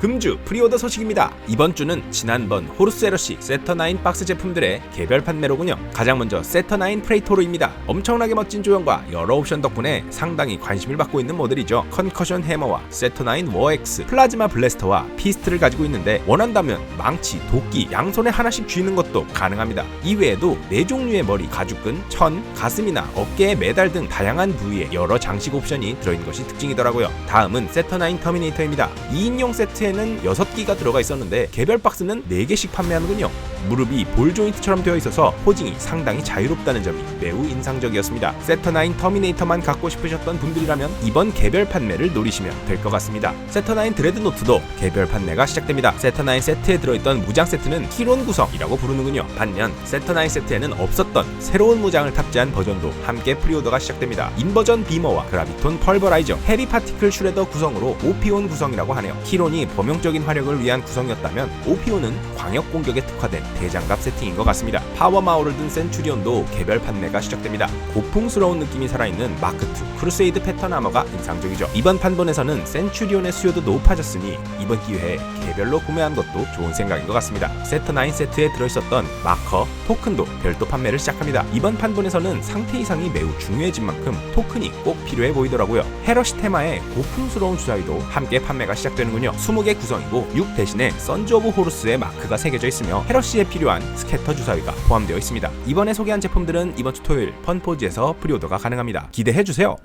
금주 프리오더 소식입니다. 이번 주는 지난번 호르스 에러시 세터9 박스 제품들의 개별 판매로군요. 가장 먼저 세터9 프레이토르입니다. 엄청나게 멋진 조형과 여러 옵션 덕분에 상당히 관심을 받고 있는 모델이죠. 컨커션 해머와 세터9 워엑스, 플라즈마 블래스터와 피스트를 가지고 있는데 원한다면 망치, 도끼, 양손에 하나씩 쥐는 것도 가능합니다. 이외에도 네 종류의 머리, 가죽끈, 천, 가슴이나 어깨에 메달 등 다양한 부위에 여러 장식 옵션이 들어있는 것이 특징이더라고요. 다음은 세터9 터미네이터입니다. 2인용 세트에 는 6기가 들어가 있었는데 개별 박스는 4개씩 판매하는군요. 무릎이 볼 조인트처럼 되어 있어서 포징이 상당히 자유롭다는 점이 매우 인상적이었습니다. 세터9 터미네이터만 갖고 싶으셨던 분들이라면 이번 개별 판매를 노리시면 될 것 같습니다. 세터9 드레드노트도 개별 판매가 시작됩니다. 세터9 세트에 들어있던 무장 세트는 키론 구성이라고 부르는군요. 반면 세터9 세트에는 없었던 새로운 무장을 탑재한 버전도 함께 프리오더가 시작됩니다. 인버전 비머와 그라비톤 펄버라이저, 헤비 파티클 슈레더 구성으로 오피온 구성이라고 하네요. 키론이 범용적인 화력을 위한 구성이었다면 오피온은 광역 공격에 특화된 대장갑 세팅인 것 같습니다. 파워 마우를 든 센츄리온도 개별 판매가 시작됩니다. 고풍스러운 느낌이 살아있는 마크2 크루세이드 패턴 아머가 인상적이죠. 이번 판본에서는 센츄리온의 수요도 높아졌으니 이번 기회에 개별로 구매한 것도 좋은 생각인 것 같습니다. 세터9 세트에 들어있었던 마커, 토큰도 별도 판매를 시작합니다. 이번 판본에서는 상태 이상이 매우 중요해진 만큼 토큰이 꼭 필요해 보이더라고요. 헤러시 테마의 고풍스러운 주사위도 함께 판매가 시작되는군요. 20개 구성이고 6 대신에 선즈 오브 호루스의 마크가 새겨져 있으며 헤러시에 필요한 스캐터 주사위가 포함되어 있습니다. 이번에 소개한 제품들은 이번 주 토요일 펀포지에서 프리오더가 가능합니다. 기대해 주세요.